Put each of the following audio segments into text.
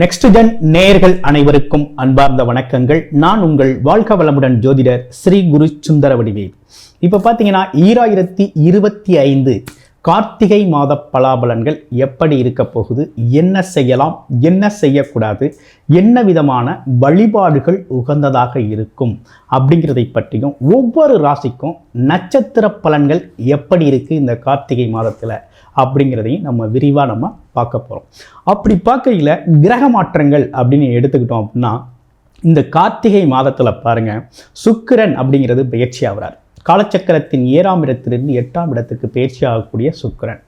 Next gen நேயர்கள் அனைவருக்கும் அன்பார்ந்த வணக்கங்கள். நான் உங்கள் வாழ்க வளமுடன் ஜோதிடர் ஸ்ரீ குரு சுந்தர வடிவேல். இப்போ பார்த்தீங்கன்னா ஈராயிரத்தி இருபத்தி ஐந்து கார்த்திகை மாத பலாபலன்கள் எப்படி இருக்க போகுது? என்ன செய்யலாம்? என்ன செய்யக்கூடாது? என்ன விதமான வழிபாடுகள் உகந்ததாக இருக்கும்? அப்படிங்கிறதை பற்றியும் ஒவ்வொரு ராசிக்கும் நட்சத்திர பலன்கள் எப்படி இருக்குது இந்த கார்த்திகை மாதத்தில்? அப்படிங்கிறதையும் நம்ம விரிவாக நம்ம பார்க்க போகிறோம் அப்படி பார்க்கையில் கிரக மாற்றங்கள் அப்படின்னு எடுத்துக்கிட்டோம் அப்படின்னா இந்த கார்த்திகை மாதத்தில் பாருங்கள் சுக்கிரன் அப்படிங்கிறது பயிற்சி ஆகிறார். காலச்சக்கரத்தின் ஏழாம் இடத்திலிருந்து எட்டாம் இடத்துக்கு பயிற்சி ஆகக்கூடிய சுக்கிரன்.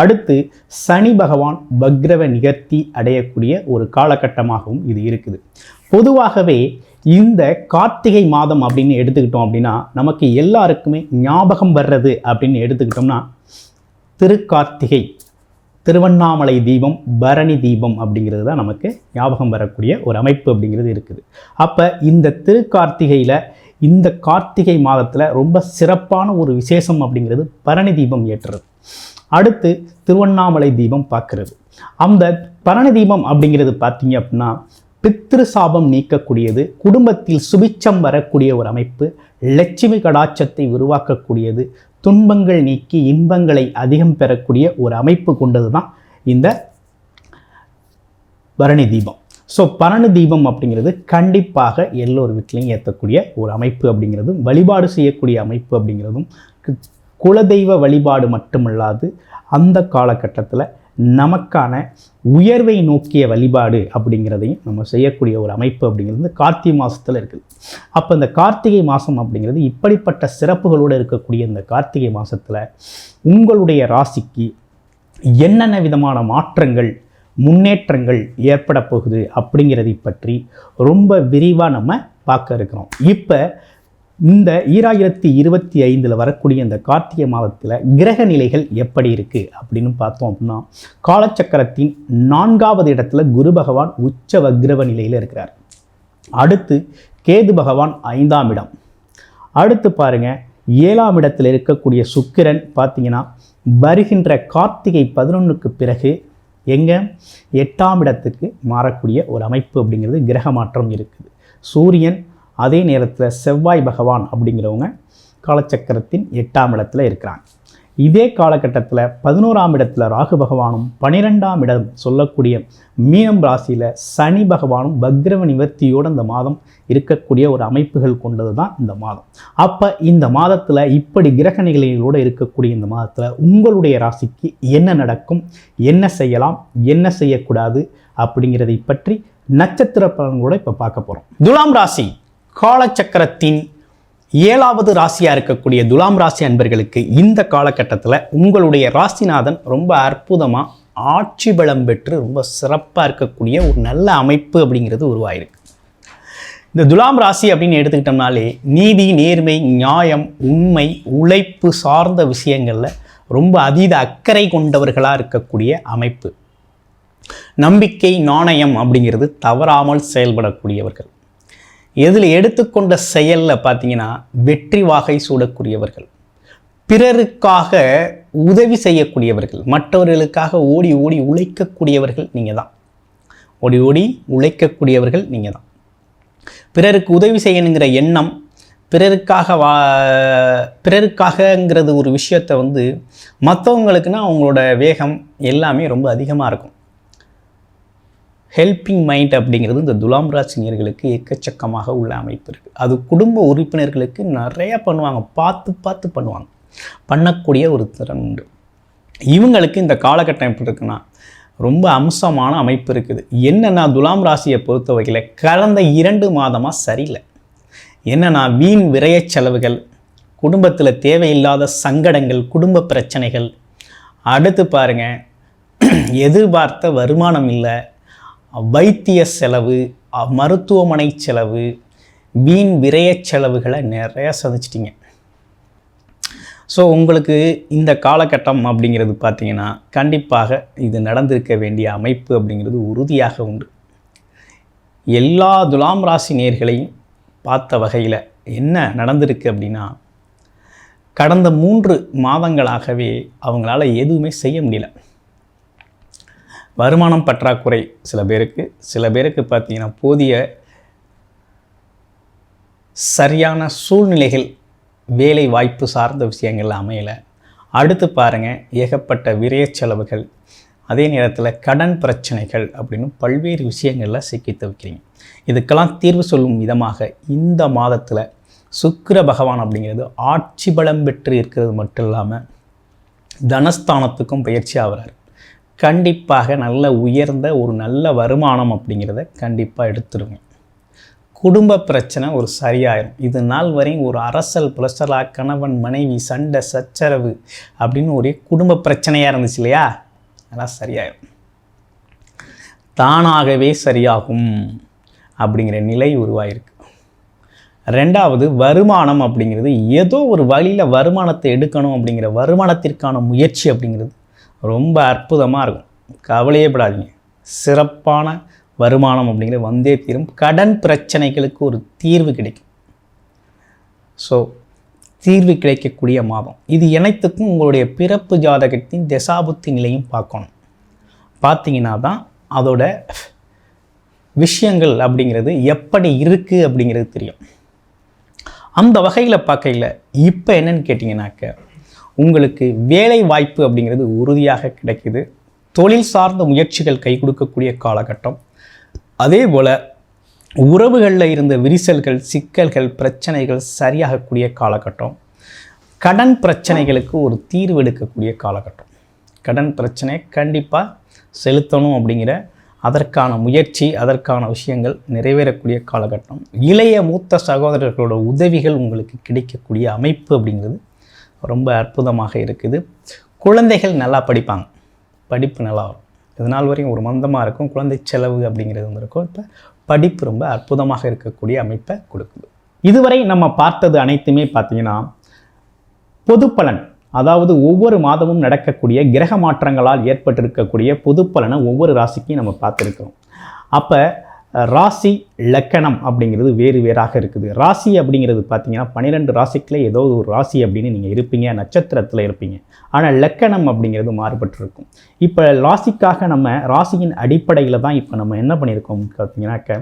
அடுத்து சனி பகவான் பக்ரவ நிகர்த்தி அடையக்கூடிய ஒரு காலகட்டமாகவும் இது இருக்குது. பொதுவாகவே இந்த கார்த்திகை மாதம் அப்படின்னு எடுத்துக்கிட்டோம் அப்படின்னா நமக்கு எல்லாருக்குமே ஞாபகம் வர்றது அப்படின்னு எடுத்துக்கிட்டோம்னா திருக்கார்த்திகை. திருவண்ணாமலை தீபம் பரணி தீபம் அப்படிங்கிறது தான் நமக்கு ஞாபகம் வரக்கூடிய ஒரு அமைப்பு அப்படிங்கிறது இருக்குது. அப்போ இந்த திருக்கார்த்திகையில் இந்த கார்த்திகை மாதத்தில் ரொம்ப சிறப்பான ஒரு விசேஷம் அப்படிங்கிறது பரணி தீபம் ஏற்றுறது அடுத்து திருவண்ணாமலை தீபம் பார்க்கறது. அந்த பரணி தீபம் அப்படிங்கிறது பார்த்தீங்க அப்படின்னா பித்ரு சாபம் நீக்கக்கூடியது குடும்பத்தில் சுபிச்சம் வரக்கூடிய ஒரு அமைப்பு லட்சுமி கடாட்சத்தை உருவாக்கக்கூடியது துன்பங்கள் நீக்கி இன்பங்களை அதிகம் பெறக்கூடிய ஒரு அமைப்பு கொண்டது தான் இந்த பரணி தீபம். ஸோ பரணி தீபம் அப்படிங்கிறது கண்டிப்பாக எல்லோர் வீட்லையும் ஏற்றக்கூடிய ஒரு அமைப்பு அப்படிங்கிறதும் வழிபாடு செய்யக்கூடிய அமைப்பு அப்படிங்கிறதும் குலதெய்வ வழிபாடு மட்டுமல்லாது அந்த காலகட்டத்தில் நமக்கான உயர்வை நோக்கிய வழிபாடு அப்படிங்கிறதையும் நம்ம செய்யக்கூடிய ஒரு அமைப்பு அப்படிங்கிறது கார்த்திகை மாதத்தில் இருக்குது. அப்போ இந்த கார்த்திகை மாதம் அப்படிங்கிறது இப்படிப்பட்ட சிறப்புகளோடு இருக்கக்கூடிய இந்த கார்த்திகை மாதத்தில் உங்களுடைய ராசிக்கு என்னென்ன விதமான மாற்றங்கள் முன்னேற்றங்கள் ஏற்பட போகுது அப்படிங்கிறதை பற்றி ரொம்ப விரிவாக நம்ம பார்க்க இருக்கிறோம். இப்போ இந்த ஈராயிரத்தி இருபத்தி ஐந்தில் வரக்கூடிய இந்த கார்த்திகை மாதத்தில் கிரக நிலைகள் எப்படி இருக்குது அப்படின்னு பார்த்தோம் அப்படின்னா காலச்சக்கரத்தின் நான்காவது இடத்துல குரு பகவான் உச்ச வக்ரவ நிலையில் இருக்கிறார். அடுத்து கேது பகவான் ஐந்தாம் இடம். அடுத்து பாருங்கள் ஏழாம் இடத்தில் இருக்கக்கூடிய சுக்கிரன் பார்த்தீங்கன்னா வருகின்ற கார்த்திகை பதினொன்றுக்கு பிறகு எங்கே? எட்டாம் இடத்துக்கு மாறக்கூடிய ஒரு அமைப்பு அப்படிங்கிறது கிரக மாற்றம் இருக்குது. சூரியன் அதே நேரத்தில் செவ்வாய் பகவான் அப்படிங்கிறவங்க காலச்சக்கரத்தின் எட்டாம் இடத்துல இருக்கிறாங்க. இதே காலகட்டத்தில் பதினோராம் இடத்துல ராகு பகவானும் பனிரெண்டாம் இடம் சொல்லக்கூடிய மீனம் ராசியில் சனி பகவானும் பக்ரவ நிவர்த்தியோடு இந்த மாதம் இருக்கக்கூடிய ஒரு அமைப்புகள் கொண்டது தான் இந்த மாதம். அப்போ இந்த மாதத்தில் இப்படி கிரக நிலைகளோடு இருக்கக்கூடிய இந்த மாதத்தில் உங்களுடைய ராசிக்கு என்ன நடக்கும் என்ன செய்யலாம் என்ன செய்யக்கூடாது அப்படிங்கிறதை பற்றி நட்சத்திர பலன்களோட இப்போ பார்க்க போகிறோம் துலாம் ராசி காலச்சக்கரத்தின் ஏழாவது ராசியாக இருக்கக்கூடிய துலாம் ராசி அன்பர்களுக்கு இந்த காலகட்டத்தில் உங்களுடைய ராசிநாதன் ரொம்ப அற்புதமாக ஆட்சி பலம் பெற்று ரொம்ப சிறப்பாக இருக்கக்கூடிய ஒரு நல்ல அமைப்பு அப்படிங்கிறது உருவாயிருக்கு. இந்த துலாம் ராசி அப்படின்னு எடுத்துக்கிட்டோம்னாலே நீதி நேர்மை நியாயம் உண்மை உழைப்பு சார்ந்த விஷயங்களில் ரொம்ப அதீத அக்கறை கொண்டவர்களாக இருக்கக்கூடிய அமைப்பு. நம்பிக்கை நாணயம் அப்படிங்கிறது தவறாமல் செயல்படக்கூடியவர்கள். இதில் எடுத்துக்கொண்ட செயலில் பார்த்தீங்கன்னா வெற்றி வாகை சூடக்கூடியவர்கள். பிறருக்காக உதவி செய்யக்கூடியவர்கள். மற்றவர்களுக்காக ஓடி ஓடி உழைக்கக்கூடியவர்கள் நீங்கள் தான். ஓடி ஓடி உழைக்கக்கூடியவர்கள் நீங்கள் தான். பிறருக்கு உதவி செய்யணுங்கிற எண்ணம் பிறருக்காக வா பிறருக்காகங்கிறது ஒரு விஷயத்தை வந்து மற்றவங்களுக்குன்னா அவங்களோட வேகம் எல்லாமே ரொம்ப அதிகமாக இருக்கும். ஹெல்பிங் மைண்ட் அப்படிங்கிறது இந்த துலாம் ராசினியர்களுக்கு எக்கச்சக்கமாக உள்ள அமைப்பு இருக்குது அது குடும்ப உறுப்பினர்களுக்கு நிறையா பண்ணுவாங்க. பார்த்து பார்த்து பண்ணுவாங்க. பண்ணக்கூடிய ஒரு திறன் உண்டு. இவங்களுக்கு இந்த காலகட்டம் எப்படி இருக்குன்னா ரொம்ப அம்சமான அமைப்பு இருக்குது. என்னென்னா துலாம் ராசியை பொறுத்த வகையில் கடந்த இரண்டு மாதமாக சரியில்லை. என்னென்னா வீண் விரைய செலவுகள் குடும்பத்தில் தேவையில்லாத சங்கடங்கள் குடும்ப பிரச்சனைகள். அடுத்து பாருங்கள் எதிர்பார்த்த வருமானம் இல்லை வைத்திய செலவு அ- மருத்துவமனை செலவு வீண் விரைய செலவுகளை நிறையா சந்திச்சிட்டிங்க. ஸோ உங்களுக்கு இந்த காலகட்டம் அப்படிங்கிறது பார்த்திங்கன்னா கண்டிப்பாக இது நடந்திருக்க வேண்டிய அமைப்பு அப்படிங்கிறது உறுதியாக உண்டு. எல்லா துலாம் ராசி நேர்களையும் பார்த்த வகையில் என்ன நடந்திருக்கு அப்படின்னா கடந்த மூன்று மாதங்களாகவே அவங்களால எதுவுமே செய்ய முடியல. வருமானம் பற்றாக்குறை சில பேருக்கு சில பேருக்கு பார்த்தீங்கன்னா போதிய சரியான சூழ்நிலைகள் வேலை வாய்ப்பு சார்ந்த விஷயங்கள் அமையலை. அடுத்து பாருங்கள் ஏகப்பட்ட விரைய செலவுகள் அதே நேரத்தில் கடன் பிரச்சனைகள் அப்படின்னு பல்வேறு விஷயங்களில் சிக்கி தவிக்கிறீங்க இதுக்கெல்லாம் தீர்வு சொல்லும் விதமாக இந்த மாதத்தில் சுக்கிர பகவான் அப்படிங்கிறது ஆட்சி பலம் பெற்று இருக்கிறது மட்டும் இல்லாமல் தனஸ்தானத்துக்கும் பயிற்சி ஆகிறார். கண்டிப்பாக நல்ல உயர்ந்த ஒரு நல்ல வருமானம் அப்படிங்கிறத கண்டிப்பாக எடுத்துருங்க. குடும்ப பிரச்சனை ஒரு சரியாயிரும். இது நாள் வரையும் ஒரு அரசல் புலசலா கணவன் மனைவி சண்டை சச்சரவு அப்படின்னு ஒரே குடும்ப பிரச்சனையாக இருந்துச்சு இல்லையா? அதெல்லாம் சரியாயிரும். தானாகவே சரியாகும் அப்படிங்கிற நிலை உருவாயிருக்கு. ரெண்டாவது வருமானம் அப்படிங்கிறது ஏதோ ஒரு வழியில் வருமானத்தை எடுக்கணும் அப்படிங்கிற வருமானத்திற்கான முயற்சி அப்படிங்கிறது ரொம்ப அற்புதமாக இருக்கும். கவலையே படாதீங்க சிறப்பான வருமானம் அப்படிங்கிறது வந்தே தீரும். கடன் பிரச்சனைகளுக்கு ஒரு தீர்வு கிடைக்கும். ஸோ தீர்வு கிடைக்கக்கூடிய மாதம். இது அனைத்துக்கும் உங்களுடைய பிறப்பு ஜாதகத்தின் தசாபுத்தி நிலையும் பார்க்கணும். பார்த்தீங்கன்னா தான் அதோட விஷயங்கள் அப்படிங்கிறது எப்படி இருக்குது அப்படிங்கிறது தெரியும். அந்த வகையில் பார்க்கையில் இப்போ என்னன்னு கேட்டிங்கனாக்க உங்களுக்கு வேலை வாய்ப்பு அப்படிங்கிறது உறுதியாக கிடைக்குது. தொழில் சார்ந்த முயற்சிகள் கை கொடுக்கக்கூடிய காலகட்டம். அதே போல் உறவுகளில் இருந்த விரிசல்கள் சிக்கல்கள் பிரச்சனைகள் சரியாகக்கூடிய காலகட்டம். கடன் பிரச்சனைகளுக்கு ஒரு தீர்வு எடுக்கக்கூடிய காலகட்டம். கடன் பிரச்சனை கண்டிப்பாக செலுத்தணும் அப்படிங்கிற அதற்கான முயற்சி அதற்கான விஷயங்கள் நிறைவேறக்கூடிய காலகட்டம். இளைய மூத்த சகோதரர்களோட உதவிகள் உங்களுக்கு கிடைக்கக்கூடிய அமைப்பு அப்படிங்கிறது ரொம்ப அற்புதமாக இருக்குது. குழந்தைகள் நல்லா படிப்பாங்க. படிப்பு நல்லா வரும். இதனால் வரையும் ஒரு மந்தமாக இருக்கும். குழந்தை செலவு அப்படிங்கிறது வந்து இருக்கும். இப்போ படிப்பு ரொம்ப அற்புதமாக இருக்கக்கூடிய அமைப்பை கொடுக்குது. இதுவரை நம்ம பார்த்தது அனைத்துமே பார்த்திங்கன்னா பொது பலன் அதாவது ஒவ்வொரு மாதமும் நடக்கக்கூடிய கிரக மாற்றங்களால் ஏற்பட்டிருக்கக்கூடிய பொது பலனை ஒவ்வொரு ராசிக்கும் நம்ம பார்த்துருக்கோம் அப்போ ராசி லக்கணம் அப்படிங்கிறது வேறு வேறாக இருக்குது. ராசி அப்படிங்கிறது பார்த்தீங்கன்னா பன்னிரெண்டு ராசிக்குள்ளே ஏதோ ஒரு ராசி அப்படின்னு நீங்கள் இருப்பீங்க நட்சத்திரத்தில் இருப்பீங்க. ஆனால் லக்கணம் அப்படிங்கிறது மாறுபட்டிருக்கும். இப்போ ராசிக்காக நம்ம ராசியின் அடிப்படையில் தான் இப்போ நம்ம என்ன பண்ணியிருக்கோம் பார்த்தீங்கன்னாக்க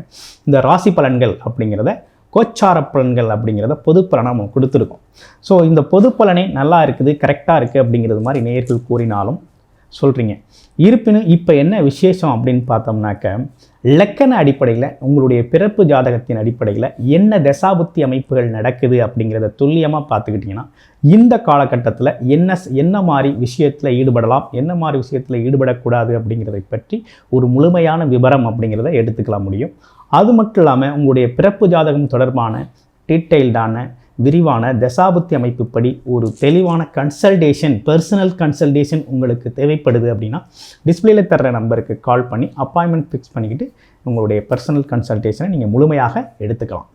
இந்த ராசி பலன்கள் அப்படிங்கிறத கோச்சார பலன்கள் அப்படிங்கிறத பொது பலனை நம்ம கொடுத்துருக்கோம். ஸோ இந்த பொது பலனே நல்லா இருக்குது கரெக்டாக இருக்குது அப்படிங்கிறது மாதிரி நேர்கள் கூறினாலும் சொல்கிறீங்க இருப்பினும் இப்போ என்ன விசேஷம் அப்படின்னு பார்த்தோம்னாக்க லக்கண அடிப்படையில் உங்களுடைய பிறப்பு ஜாதகத்தின் அடிப்படையில் என்ன தசாபுத்தி அமைப்புகள் நடக்குது அப்படிங்கிறத துல்லியமாக பார்த்துக்கிட்டிங்கன்னா இந்த காலகட்டத்தில் என்ன என்ன மாதிரி விஷயத்தில் ஈடுபடலாம் என்ன மாதிரி விஷயத்தில் ஈடுபடக்கூடாது அப்படிங்கிறதை பற்றி ஒரு முழுமையான விவரம் அப்படிங்கிறத எடுத்துக்கலாம் முடியும். அது மட்டும் இல்லாமல் உங்களுடைய பிறப்பு ஜாதகம் தொடர்பான டீட்டெயில்டான விரிவான தசாபுத்தி அமைப்புப்படி ஒரு தெளிவான கன்சல்டேஷன் பர்சனல் கன்சல்டேஷன் உங்களுக்கு தேவைப்படுது அப்படின்னா டிஸ்பிளேல தர்ற நம்பருக்கு கால் பண்ணி அப்பாயின்மெண்ட் ஃபிக்ஸ் பண்ணிக்கிட்டு உங்களுடைய பர்சனல் கன்சல்டேஷனை நீங்கள் முழுமையாக எடுத்துக்கலாம்.